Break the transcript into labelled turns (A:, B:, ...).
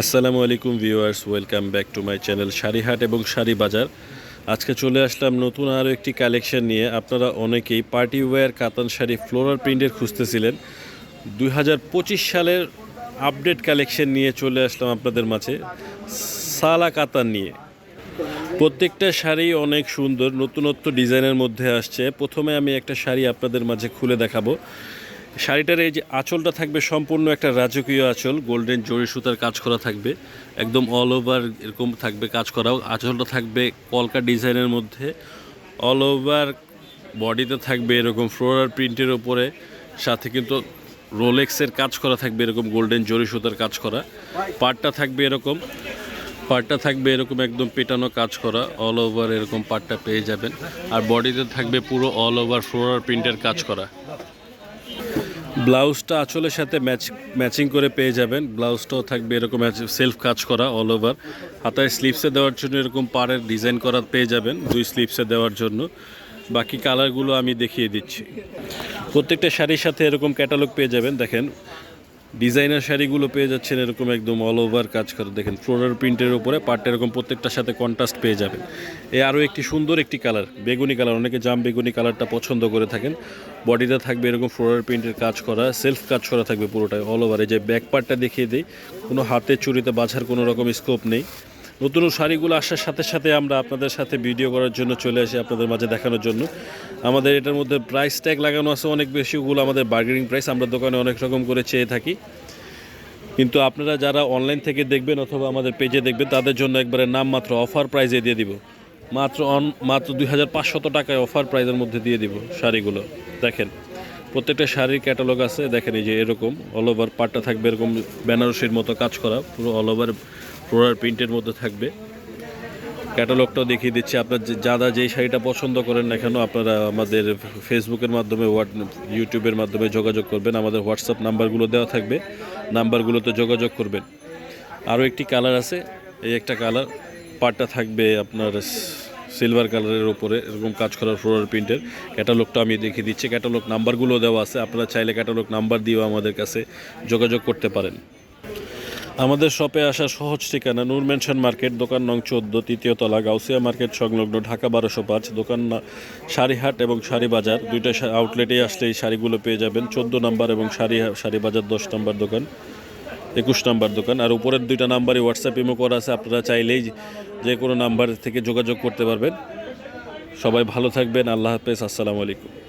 A: আসসালামু আলাইকুম viewers, welcome back to my channel Sharihat এবং শাড়ি বাজার আজকে চলে আসলাম নতুন আরও একটি কালেকশন নিয়ে। আপনারা অনেকেই পার্টি ওয়্যার কাতান শাড়ি ফ্লোরাল প্রিন্টের খুঁজতেছিলেন। দু হাজার পঁচিশ সালের আপডেট কালেকশন নিয়ে চলে আসলাম আপনাদের মাঝে, সালা কাতান নিয়ে। প্রত্যেকটা শাড়ি অনেক সুন্দর, নতুনত্ব ডিজাইনের মধ্যে আসছে। প্রথমে আমি একটা শাড়ি আপনাদের মাঝে খুলে দেখাবো। শাড়িটার এই যে আঁচলটা থাকবে সম্পূর্ণ একটা রাজকীয় আঁচল, গোল্ডেন জরি সুতার কাজ করা থাকবে, একদম অল ওভার এরকম থাকবে কাজ করাও আঁচলটা থাকবে কলকা ডিজাইনের মধ্যে অল ওভার বডিতে থাকবে এরকম ফ্লোরার প্রিন্টের ওপরে সাথে কিন্তু রোলেক্সের কাজ করা থাকবে এরকম গোল্ডেন জরি সুতার কাজ করা। পাটটা থাকবে এরকম, পাটটা থাকবে এরকম একদম পেটানো কাজ করা অল ওভার এরকম পাটটা পেয়ে যাবেন। আর বডিতে থাকবে পুরো অল ওভার ফ্লোরার প্রিন্টের কাজ করা। ব্লাউজটা আঁচলের সাথে ম্যাচ, ম্যাচিং করে পেয়ে যাবেন। ব্লাউজটাও থাকবে এরকম সেলফ কাজ করা অল ওভার হাতায় স্লিপসে দেওয়ার জন্য এরকম পাড়ের ডিজাইন করা পেয়ে যাবেন, দুই স্লিপসে দেওয়ার জন্য। বাকি কালারগুলো আমি দেখিয়ে দিচ্ছি। প্রত্যেকটা শাড়ির সাথে এরকম ক্যাটালগ পেয়ে যাবেন। দেখেন ডিজাইনার শাড়িগুলো পেয়ে যাচ্ছেন এরকম একদম অল ওভার কাজ করে। দেখেন ফ্লোরাল প্রিন্টের উপরে পার্টটা এরকম প্রত্যেকটার সাথে কন্ট্রাস্ট পেয়ে যাবেন। এ আরও একটি সুন্দর একটি কালার বেগুনি কালার অনেকে জাম বেগুনি কালারটা পছন্দ করে থাকেন। বডিটা থাকবে এরকম ফ্লোরাল প্রিন্টের কাজ করা সেলফ কাজ করা থাকবে পুরোটাই অল ওভার এই যে ব্যাক পার্টটা দেখিয়ে দিই, কোনো হাতে চুরিতে বাছার কোনো রকম স্কোপ নেই। নতুন শাড়িগুলো আসার সাথে সাথে আমরা আপনাদের সাথে ভিডিও করার জন্য চলে আসি আপনাদের মাঝে দেখানোর জন্য। আমাদের এটার মধ্যে প্রাইস ট্যাগ লাগানো আছে অনেক বেশি, ওগুলো আমাদের বার্গেনিং প্রাইস আমরা দোকানে অনেক রকম করে চেয়ে থাকি। কিন্তু আপনারা যারা অনলাইন থেকে দেখবেন অথবা আমাদের পেজে দেখবেন, তাদের জন্য একবারে নাম মাত্র অফার প্রাইজে দিয়ে দিব। মাত্র অন, মাত্র দুই হাজার পাঁচশত টাকায় অফার প্রাইজের মধ্যে দিয়ে দিব শাড়িগুলো। দেখেন, প্রত্যেকটা শাড়ির ক্যাটালগ আছে, দেখেন এই যে এরকম অল ওভার পাটটা থাকবে এরকম, বেনারসির মতো কাজ করা, পুরো অল ওভার ফ্লোরার প্রিন্টের মধ্যে থাকবে। ক্যাটালগটাও দেখিয়ে দিচ্ছি। আপনার যারা যেই শাড়িটা পছন্দ করেন না কেন, আপনারা আমাদের ফেসবুকের মাধ্যমে, হোয়াট ইউটিউবের মাধ্যমে যোগাযোগ করবেন। আমাদের হোয়াটসঅ্যাপ নাম্বারগুলো দেওয়া থাকবে। নাম্বারগুলোতে যোগাযোগ করবেন। আরও একটি কালার আছে। এই একটা কালার, পাটটা থাকবে আপনার সিলভার কালারের উপরে এরকম কাজ করার ফ্লোরার প্রিন্টের। ক্যাটালগটা আমি দেখিয়ে দিচ্ছি। ক্যাটালগ নাম্বারগুলো দেওয়া আছে। আপনারা চাইলে ক্যাটালগ নাম্বার দিয়েও আমাদের কাছে যোগাযোগ করতে পারেন। আমাদের শপে আসা সহজ ঠিকানা নূর মেনশন মার্কেট, দোকান নং চোদ্দ, তৃতীয় তলা গাউসিয়া মার্কেট, সংলগ্ন ঢাকা বারোশো পাঁচ, দোকান শাড়িহাট এবং শাড়ি বাজার দুইটা আউটলেটেই আসলে এই শাড়িগুলো পেয়ে যাবেন। চোদ্দ নাম্বার এবং শাড়ি শাড়ি বাজার দশ নাম্বার দোকান, একুশ নাম্বার দোকান। আর উপরের দুইটা নাম্বারই হোয়াটসঅ্যাপ ইমো করা আছে। আপনারা চাইলেই যে কোনো নাম্বার থেকে যোগাযোগ করতে পারবেন। সবাই ভালো থাকবেন। আল্লাহ হাফেজ। আসসালামু আলাইকুম।